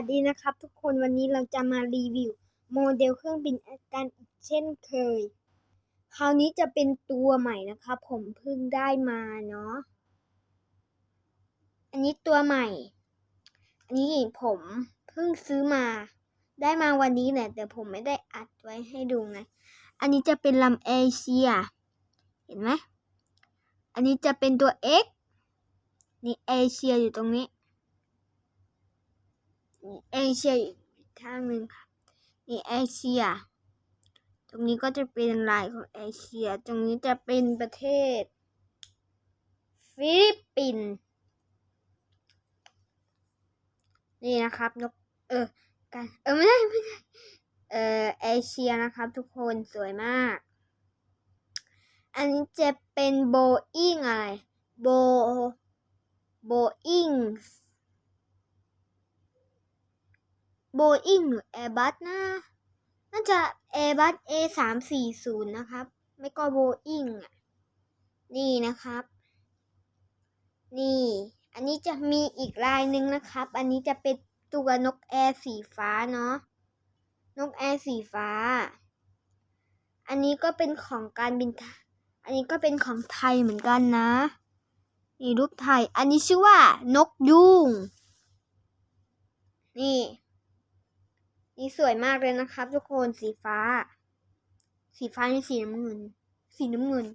วัสดีนะครับ ทุกคนวันนี้เราจะมารีวิว โมเดลเครื่องบินกันอีกเช่นเคย คราวนี้จะเป็นตัวใหม่นะครับ ผมเพิ่งได้มาเนาะอันนี้ตัวใหม่ อันนี้ผมเพิ่งซื้อมา ได้มาวันนี้แหละแต่ผมไม่ได้อัดไว้ให้ดูไงอันนี้จะเป็นลำเอเชีย เห็นไหมอันนี้จะเป็นตัว X นี่เอเชียอยู่ตรงนี้ เอเชียอีกข้างหนึ่งค่ะนี่เอเชีย ตรงนี้ก็จะเป็นลายของเอเชีย ตรงนี้จะเป็นประเทศ ฟิลิปปินส์นี่นะครับนกเออกันเออไม่ได้ไม่ได้เออเอเชียนะครับทุกคนสวยมาก อันนี้จะเป็นโบอิงอะไรโบโบอิง โบอิงหรือ Airbus นะน่าจะ Airbus A สามสี่ศูนย์นะครับ ไม่ก็โบอิงอะ นี่นะครับ นี่ อันนี้จะมีอีกลายหนึ่งนะครับ อันนี้จะเป็นตัวนกแอร์สีฟ้าเนาะ นกแอร์สีฟ้า อันนี้ก็เป็นของการบิน อันนี้ก็เป็นของไทยเหมือนกันนะ นี่รูปไทย อันนี้ชื่อว่านกยุงนี่ นี่สวยมากเลยนะครับ ทุกคนสีฟ้า สีฟ้าในสีน้ำเงิน สีน้ำเงิน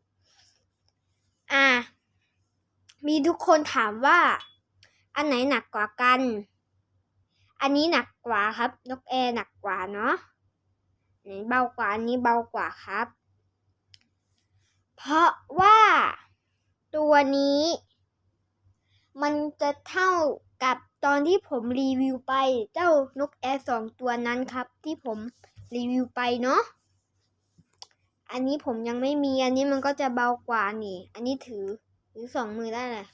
อะมีทุกคนถามว่า อันไหนหนักกว่ากัน อันนี้หนักกว่าครับ นกแอร์หนักกว่าเนาะไหนเบากว่าอันนี้เบากว่าครับ เพราะว่าตัวนี้ มันจะเท่ากับตอนที่ผมรีวิวไปเจ้านกแอร์สองตัวนั้นครับ ที่ผมรีวิวไปเนาะ อันนี้ผมยังไม่มี อันนี้มันก็จะเบากว่านี่ อันนี้ถือถือสองมือได้เลย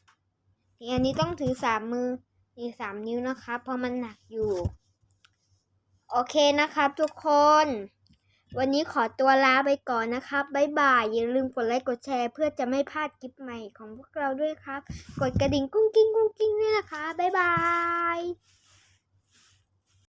นี่อันนี้ต้องถือสามมือ นี่สามนิ้วนะครับเพราะมันหนักอยู่ โอเคนะครับทุกคน วันนี้ขอตัวลาไปก่อนนะครับ บ๊ายบาย อย่าลืมกดไลค์ กดแชร์ เพื่อจะไม่พลาดคลิปใหม่ของพวกเราด้วยครับ กดกระดิ่งกุ้งกิ้งกุ้งกิ้งด้วยนะคะ บ๊ายบาย